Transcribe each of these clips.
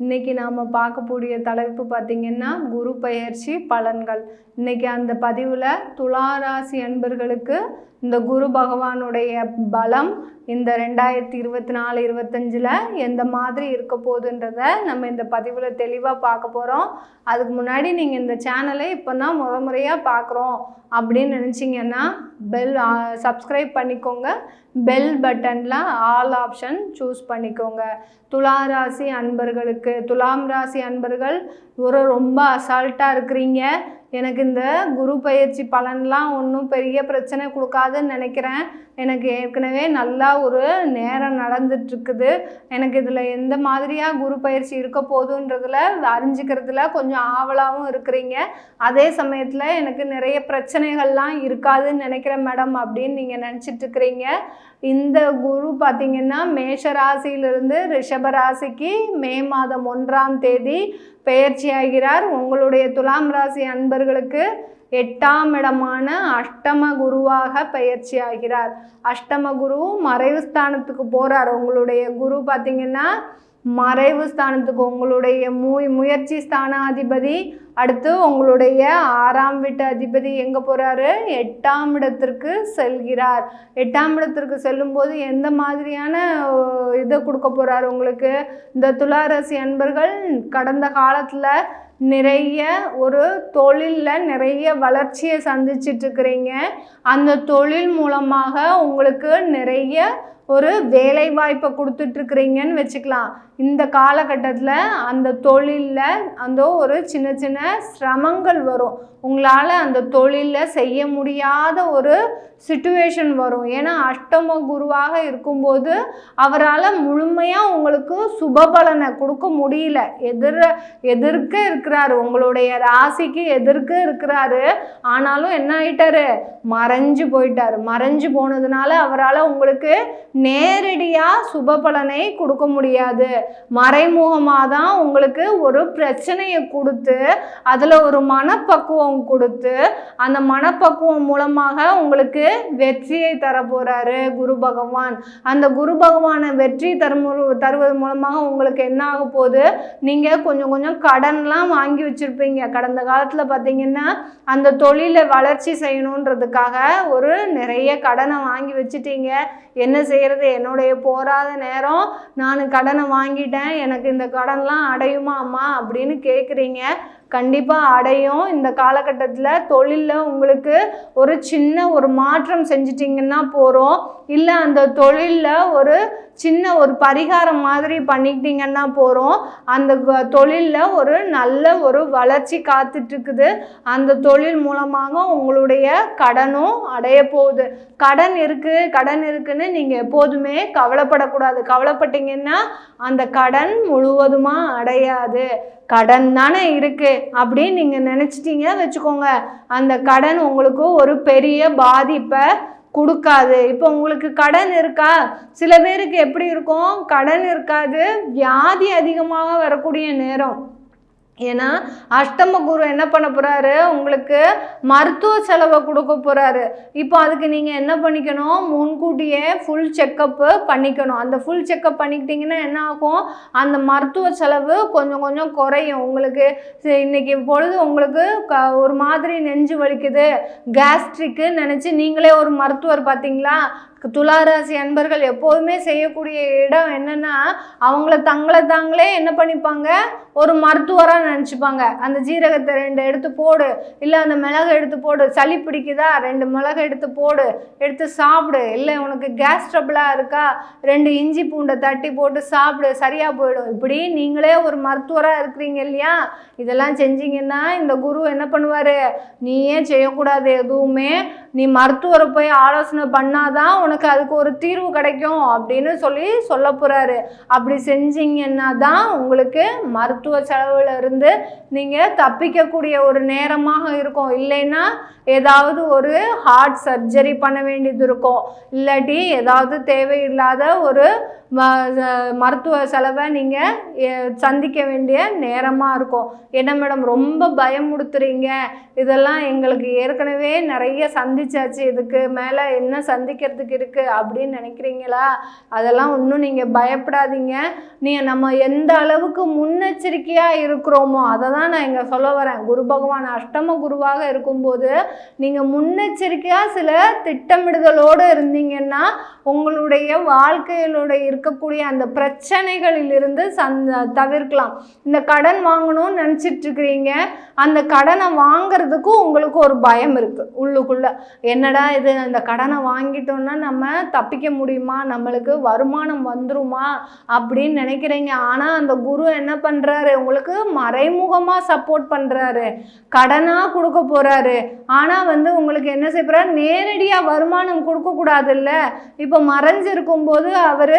இன்னைக்கு நாம் பார்க்கக்கூடிய தலைப்பு பார்த்திங்கன்னா குரு பயிற்சி பலன்கள். இன்னைக்கு அந்த பதிவில் துளாராசி அன்பர்களுக்கு இந்த குரு பகவானுடைய பலம் இந்த ரெண்டாயிரத்தி இருபத்தி நாலு இருபத்தஞ்சில் எந்த மாதிரி இருக்க போகுதுன்றத நம்ம இந்த பதிவில் தெளிவாக பார்க்க போகிறோம் அதுக்கு முன்னாடி நீங்கள் இந்த சேனலை இப்போ தான் முத முறையாக பார்க்குறோம் அப்படின்னு நினச்சிங்கன்னா பெல் சப்ஸ்கிரைப் பண்ணிக்கோங்க. பெல் பட்டனில் ஆல் ஆப்ஷன் சூஸ் பண்ணிக்கோங்க. துளாராசி அன்பர்களுக்கு இருக்குது துலாம் ராசி அன்பர்கள் ஒரு ரொம்ப அசால்ட்டாக இருக்கிறீங்க. எனக்கு இந்த குரு பயிற்சி பலன்லாம் ஒன்றும் பெரிய பிரச்சனை கொடுக்காதுன்னு நினைக்கிறேன். எனக்கு ஏற்கனவே நல்லா ஒரு நேரம் நடந்துட்டுருக்குது. எனக்கு இதில் எந்த மாதிரியாக குரு பயிற்சி இருக்க போதுன்றதில் அறிஞ்சிக்கிறதுல கொஞ்சம் ஆவலாகவும் இருக்கிறீங்க. அதே சமயத்தில் எனக்கு நிறைய பிரச்சனைகள்லாம் இருக்காதுன்னு நினைக்கிறேன் மேடம் அப்படின்னு நீங்கள் நினச்சிட்டு இருக்கிறீங்க இந்த குரு பார்த்திங்கன்னா மேஷ ராசியிலிருந்து ரிஷப ராசிக்கு மே மாதம் ஒன்றாம் தேதி பெயர்ச்சியாகிறார் உங்களுடைய துலாம் ராசி அன்பர்களுக்கு எட்டாம் இடமான அஷ்டம குருவாக பயிற்சி ஆகிறார் அஷ்டம குரு மறைவு ஸ்தானத்துக்கு போகிறார் உங்களுடைய குரு பார்த்திங்கன்னா மறைவு ஸ்தானத்துக்கு உங்களுடைய மு முயற்சி ஸ்தானாதிபதி அடுத்து உங்களுடைய ஆறாம் வீட்டு அதிபதி எங்கே போகிறாரு எட்டாம் இடத்திற்கு செல்கிறார். எட்டாம் இடத்திற்கு செல்லும்போது எந்த மாதிரியான இதை கொடுக்க போகிறார் உங்களுக்கு? இந்த துளாரசி அன்பர்கள் கடந்த காலத்தில் நிறைய ஒரு தொழிலில் நிறைய வளர்ச்சியை சந்திச்சிட்டுருக்குறீங்க அந்த தொழில் மூலமாக உங்களுக்கு நிறைய ஒரு வேலை வாய்ப்பை கொடுத்துட்ருக்குறீங்கன்னு வச்சுக்கலாம். இந்த காலகட்டத்தில் அந்த தொழிலில் அந்த ஒரு சின்ன சின்ன சிரமங்கள் வரும். உங்களால் அந்த தொழிலில் செய்ய முடியாத ஒரு சுச்சுவேஷன் வரும். ஏன்னா அஷ்டம குருவாக இருக்கும்போது அவரால் முழுமையாக உங்களுக்கு சுபபலனை கொடுக்க முடியல. எதிர எதிர்க்க இருக்கிறாரு. உங்களுடைய ராசிக்கு எதிர்க்க இருக்கிறாரு. ஆனாலும் என்ன ஆயிட்டாரு? மறைஞ்சு போயிட்டாரு. மறைஞ்சு போனதுனால அவரால் உங்களுக்கு நேரடியாக சுப பலனை கொடுக்க முடியாது. மறைமுகமாக தான் உங்களுக்கு ஒரு பிரச்சனையை கொடுத்து அதில் ஒரு மனப்பக்குவம் கொடுத்து அந்த மனப்பக்குவம் மூலமாக உங்களுக்கு வெற்றியை தர போகிறாரு குரு பகவான். அந்த குரு பகவானை வெற்றி தரும் தருவது மூலமாக உங்களுக்கு என்ன ஆக போகுது? நீங்கள் கொஞ்சம் கொஞ்சம் கடன்லாம் வாங்கி வச்சுருப்பீங்க. கடந்த காலத்தில் பார்த்தீங்கன்னா அந்த தொழிலை வளர்ச்சி செய்யணுன்றதுக்காக ஒரு நிறைய கடனை வாங்கி வச்சுட்டீங்க. என்ன செய்கிறது என்னுடைய போராத நேரம் நான் கடனை வாங்கிட்டேன். எனக்கு இந்த கடன்லாம் அடையுமா அம்மா? அப்படின்னு கேட்குறீங்க கண்டிப்பாக அடையும். இந்த காலகட்டத்தில் தொழிலில் உங்களுக்கு ஒரு சின்ன ஒரு மாற்றம் செஞ்சிட்டிங்கன்னா போகிறோம் இல்லை அந்த தொழிலில் ஒரு சின்ன ஒரு பரிகாரம் மாதிரி பண்ணிக்கிட்டிங்கன்னா போகிறோம் அந்த தொழிலில் ஒரு நல்ல ஒரு வளர்ச்சி காத்துட்ருக்குது. அந்த தொழில் மூலமாக உங்களுடைய கடனும் அடைய போகுது. கடன் இருக்குது கடன் இருக்குன்னு நீங்கள் எப்போதுமே கவலைப்படக்கூடாது. கவலைப்பட்டீங்கன்னா அந்த கடன் முழுவதுமாக அடையாது. கடன் தானே இருக்குது அப்படின்னு நீங்கள் நினச்சிட்டிங்க வச்சுக்கோங்க. அந்த கடன் உங்களுக்கு ஒரு பெரிய பாதிப்பை கொடுக்காது. இப்போ உங்களுக்கு கடன் இருக்கா? சில பேருக்கு எப்படி இருக்கும்? கடன் இருக்காது. வியாதி அதிகமாக வரக்கூடிய நேரம். ஏன்னா அஷ்டம குரு என்ன பண்ண போகிறாரு உங்களுக்கு மருத்துவ செலவை கொடுக்க போகிறாரு இப்போ அதுக்கு நீங்கள் என்ன பண்ணிக்கணும்? முன்கூட்டியே ஃபுல் செக்கப்பு பண்ணிக்கணும். அந்த ஃபுல் செக்கப் பண்ணிக்கிட்டிங்கன்னா என்ன ஆகும்? அந்த மருத்துவ செலவு கொஞ்சம் கொஞ்சம் குறையும். உங்களுக்கு இன்றைக்கி பொழுது உங்களுக்கு க ஒரு மாதிரி நெஞ்சு வலிக்குது. கேஸ்ட்ரிக்கு நினச்சி நீங்களே ஒரு மருத்துவர் பார்த்தீங்களா? துளாராசி அன்பர்கள் எப்போதுமே செய்யக்கூடிய இடம் என்னென்னா அவங்கள தங்களை தாங்களே என்ன பண்ணிப்பாங்க? ஒரு மருத்துவராக நினச்சிப்பாங்க. அந்த ஜீரகத்தை ரெண்டு எடுத்து போடு. இல்லை அந்த மிளகு எடுத்து போடு. சளி பிடிக்குதா? ரெண்டு மிளகு எடுத்து போடு. எடுத்து சாப்பிடு. இல்லை உனக்கு கேஸ் ட்ரபிளாக இருக்கா? ரெண்டு இஞ்சி பூண்டை தட்டி போட்டு சாப்பிடு. சரியாக போயிடும். இப்படி நீங்களே ஒரு மருத்துவராக இருக்கிறீங்க இல்லையா? இதெல்லாம் செஞ்சீங்கன்னா இந்த குரு என்ன பண்ணுவார்? நீயே செய்யக்கூடாது எதுவுமே. நீ மருத்துவரை போய் ஆலோசனை பண்ணாதான் உனக்கு உனக்கு அதுக்கு ஒரு தீர்வு கிடைக்கும் அப்படின்னு சொல்லி சொல்ல போகிறாரு அப்படி செஞ்சீங்கன்னா தான் உங்களுக்கு மருத்துவ செலவுல இருந்து நீங்கள் தப்பிக்கக்கூடிய ஒரு நேரமாக இருக்கும். இல்லைன்னா ஏதாவது ஒரு ஹார்ட் சர்ஜரி பண்ண வேண்டியது இருக்கும். இல்லாட்டி ஏதாவது தேவையில்லாத ஒரு ம- மருத்துவ செலவை நீங்கள் சந்திக்க வேண்டிய நேரமாக இருக்கும். என்ன மேடம் ரொம்ப பயமுடுத்துறீங்க இதெல்லாம் எங்களுக்கு ஏற்கனவே நிறைய சந்தி சந்திச்சாச்சு இதுக்கு மேலே என்ன சந்திக்கிறதுக்கு இருக்குது அப்படின்னு நினைக்கிறீங்களா? அதெல்லாம் ஒன்றும் நீங்கள் பயப்படாதீங்க. நீங்கள் நம்ம எந்த அளவுக்கு முன்னெச்சரிக்கையாக இருக்கிறோமோ அதை தான் நான் இங்கே சொல்ல வரேன். குரு பகவான் அஷ்டம குருவாக இருக்கும்போது நீங்கள் முன்னெச்சரிக்கையாக சில திட்டமிடுதலோடு இருந்தீங்கன்னா உங்களுடைய வாழ்க்கையிலுடைய இருக்கக்கூடிய அந்த பிரச்சனைகளிலிருந்து சந் தவிர்க்கலாம். இந்த கடன் வாங்கணும்னு நினச்சிட்டு இருக்கிறீங்க. அந்த கடனை வாங்குறதுக்கும் உங்களுக்கு ஒரு பயம் இருக்குது உள்ளுக்குள்ளே. என்னடா இது இந்த கடனை வாங்கிட்டோன்னா நம்ம தப்பிக்க முடியுமா? நம்மளுக்கு வருமானம் வந்துருமா? அப்படின்னு நினைக்கிறீங்க. ஆனால் அந்த குரு என்ன பண்ணுறாரு உங்களுக்கு மறைமுகமாக சப்போர்ட் பண்ணுறாரு கடனாக கொடுக்க போகிறாரு ஆனால் வந்து உங்களுக்கு என்ன செய்யப்படுறாரு நேரடியாக வருமானம் கொடுக்கக்கூடாதுல்ல இப்போ மறைஞ்சிருக்கும் போது அவர்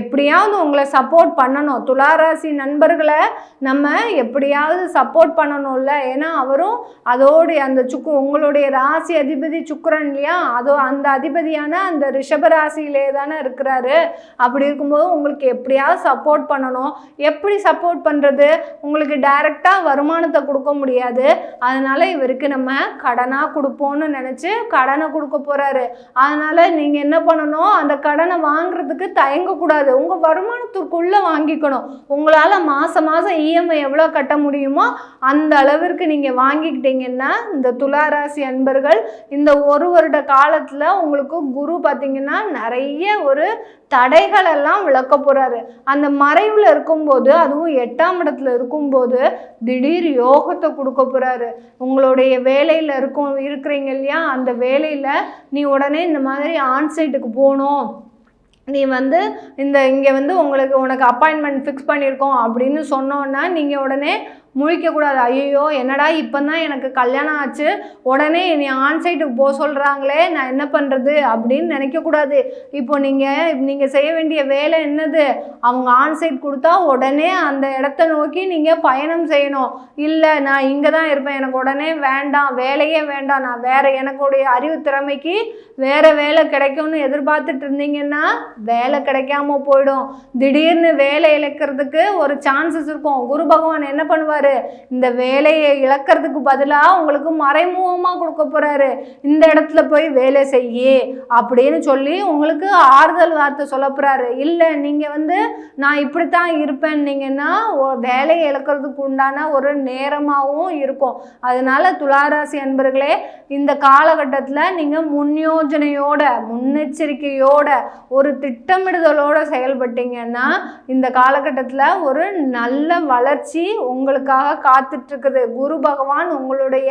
எப்படியாவது உங்களை சப்போர்ட் பண்ணணும். துளாராசி நண்பர்களை நம்ம எப்படியாவது சப்போர்ட் பண்ணணும்ல. ஏன்னா அவரும் அதோடைய அந்த சுக்கு உங்களுடைய ராசி அதிபதி சுக்கு சுக்கரன் இல்லையா? அதோ அந்த அதிபதியான அந்த ரிஷபராசியிலே தானே இருக்கிறாரு. அப்படி இருக்கும்போது உங்களுக்கு எப்படியாவது சப்போர்ட் பண்ணணும். எப்படி சப்போர்ட் பண்ணுறது உங்களுக்கு டைரெக்டாக வருமானத்தை கொடுக்க முடியாது. அதனால் இவருக்கு நம்ம கடனாக கொடுப்போம்னு நினச்சி கடனை கொடுக்க போகிறாரு அதனால் நீங்கள் என்ன பண்ணணும்? அந்த கடனை வாங்குறதுக்கு தயங்கக்கூடாது. உங்கள் வருமானத்துக்குள்ளே வாங்கிக்கணும். உங்களால் மாதம் மாதம் இஎம்ஐ எவ்வளோ கட்ட முடியுமோ அந்த அளவிற்கு நீங்கள் வாங்கிக்கிட்டீங்கன்னா இந்த துளாராசி அன்பர்கள் இந்த ஒரு வருட காலத்தில் உங்களுக்கு குரு பார்த்திங்கன்னா நிறைய ஒரு தடைகள் எல்லாம் விளக்க போகிறாரு அந்த மறைவில் இருக்கும்போது அதுவும் எட்டாம் இடத்துல இருக்கும்போது திடீர் யோகத்தை கொடுக்க போகிறாரு உங்களுடைய வேலையில் இருக்கும் இருக்கிறீங்க இல்லையா? அந்த வேலையில் நீ உடனே இந்த மாதிரி ஆன்சைட்டுக்கு போகணும். நீ வந்து இந்த இங்கே வந்து உங்களுக்கு உனக்கு அப்பாயின்மெண்ட் ஃபிக்ஸ் பண்ணியிருக்கோம் அப்படின்னு சொன்னோன்னா நீங்கள் உடனே முழிக்கக்கூடாது. ஐயோ என்னடா இப்போ தான் எனக்கு கல்யாணம் ஆச்சு. உடனே நீ ஆன்சைட்டுக்கு போக சொல்கிறாங்களே நான் என்ன பண்ணுறது அப்படின்னு நினைக்கக்கூடாது. இப்போ நீங்கள் நீங்கள் செய்ய வேண்டிய வேலை என்னது? அவங்க ஆன்சைட் கொடுத்தா உடனே அந்த இடத்த நோக்கி நீங்கள் பயணம் செய்யணும். இல்லை நான் இங்கே தான் இருப்பேன். எனக்கு உடனே வேண்டாம் வேலையே வேண்டாம். நான் வேறு எனக்குடைய அறிவு திறமைக்கு வேறு வேலை கிடைக்கும்னு எதிர்பார்த்துட்டு இருந்தீங்கன்னா வேலை கிடைக்காம போயிடும். திடீர்னு வேலை இழக்கிறதுக்கு ஒரு சான்சஸ் இருக்கும். குரு பகவான் என்ன பண்ணுவார்? இந்த வேலையை இழக்கிறதுக்கு பதிலாக உங்களுக்கு மறைமுகமாக கொடுக்க போகிறாரு இந்த இடத்துல போய் வேலை செய்யி அப்படின்னு சொல்லி உங்களுக்கு ஆறுதல் வார்த்தை சொல்ல போகிறாரு இல்லை நீங்கள் வந்து நான் இப்படித்தான் இருப்பேன்னீங்கன்னா வேலையை இழக்கிறதுக்கு உண்டான ஒரு நேரமாகவும் இருக்கும். அதனால துளாராசி அன்பர்களே இந்த காலகட்டத்தில் நீங்கள் முன்யோஜனையோட முன்னெச்சரிக்கையோட ஒரு திட்டமிடுதலோட செயல்பட்டீங்கன்னா இந்த காலகட்டத்தில் ஒரு நல்ல வளர்ச்சி உங்களுக்கு உங்களுக்காக காத்துட்டு இருக்குது குரு பகவான் உங்களுடைய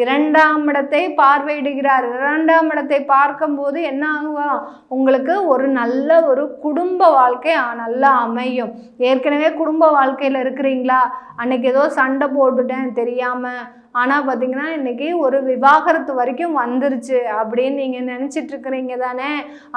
இரண்டாம் இடத்தை பார்வையிடுகிறார். இரண்டாம் இடத்தை பார்க்கும்போது என்ன ஆகும் உங்களுக்கு ஒரு நல்ல ஒரு குடும்ப வாழ்க்கை நல்லா அமையும். ஏற்கனவே குடும்ப வாழ்க்கையில் இருக்கிறீங்களா? அன்னைக்கு ஏதோ சண்டை போட்டுட்டேன் தெரியாமல் ஆனால் பார்த்தீங்கன்னா இன்னைக்கு ஒரு விவாகரத்து வரைக்கும் வந்துருச்சு அப்படின்னு நீங்கள் நினச்சிட்டுருக்குறீங்க தானே?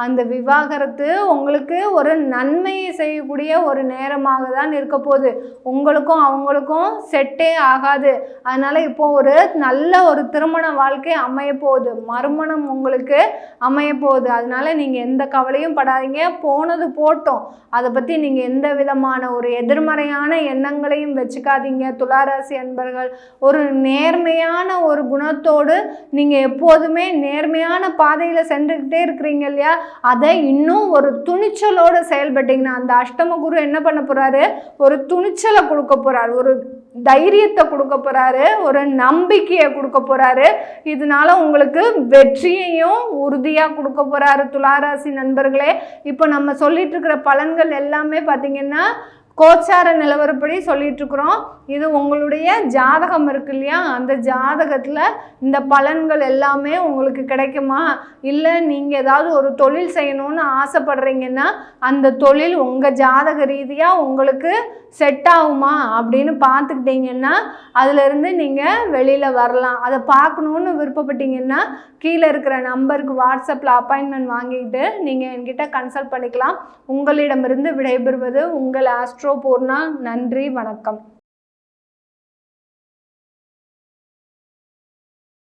அந்த விவாகரத்து உங்களுக்கு ஒரு நன்மையை செய்யக்கூடிய ஒரு நேரமாக தான் இருக்க போகுது. உங்களுக்கும் அவங்களுக்கும் செட்டே ஆகாது. அதனால் இப்போ ஒரு நல்ல ஒரு திருமண வாழ்க்கை அமைய போகுது. மறுமணம் உங்களுக்கு அமைய போகுது. அதனால நீங்கள் எந்த கவலையும் படாதீங்க. போனது போட்டோம். அதை பற்றி நீங்கள் எந்த விதமான ஒரு எதிர்மறையான எண்ணங்களையும் வச்சுக்காதீங்க. துளாராசி அன்பர்கள் ஒரு நேர்மையான ஒரு குணத்தோடு நீங்கள் எப்போதுமே நேர்மையான பாதையில் சென்றுக்கிட்டே இருக்கிறீங்க இல்லையா? அதை இன்னும் ஒரு துணிச்சலோடு செயல்பட்டீங்கன்னா அந்த அஷ்டம குரு என்ன பண்ண போகிறாரு ஒரு துணிச்சலை கொடுக்க போகிறாரு ஒரு தைரியத்தை கொடுக்க போகிறாரு ஒரு நம்பிக்கையை கொடுக்க போகிறாரு இதனால உங்களுக்கு வெற்றியையும் உறுதியாக கொடுக்க போகிறாரு துளாராசி நண்பர்களே. இப்போ நம்ம சொல்லிட்டு இருக்கிற பலன்கள் எல்லாமே பார்த்தீங்கன்னா கோச்சார நிலவரப்படி சொல்லிட்டு இருக்கிறோம் இது உங்களுடைய ஜாதகம் இருக்கு இல்லையா? அந்த ஜாதகத்தில் இந்த பலன்கள் எல்லாமே உங்களுக்கு கிடைக்குமா? இல்லை நீங்கள் ஏதாவது ஒரு தொழில் செய்யணும்னு ஆசைப்படுறீங்கன்னா அந்த தொழில் உங்கள் ஜாதக ரீதியாக உங்களுக்கு செட் ஆகுமா அப்படின்னு பார்த்துக்கிட்டிங்கன்னா அதுலேருந்து நீங்கள் வெளியில் வரலாம். அதை பார்க்கணுன்னு விருப்பப்பட்டீங்கன்னா கீழே இருக்கிற நம்பருக்கு வாட்ஸ்அப்பில் அப்பாயின்மெண்ட் வாங்கிக்கிட்டு நீங்கள் என்கிட்ட கன்சல்ட் பண்ணிக்கலாம். உங்களிடமிருந்து விடைபெறுவது உங்கள் ஆஸ்ட்ரோ பூர்ணா நன்றி வணக்கம்.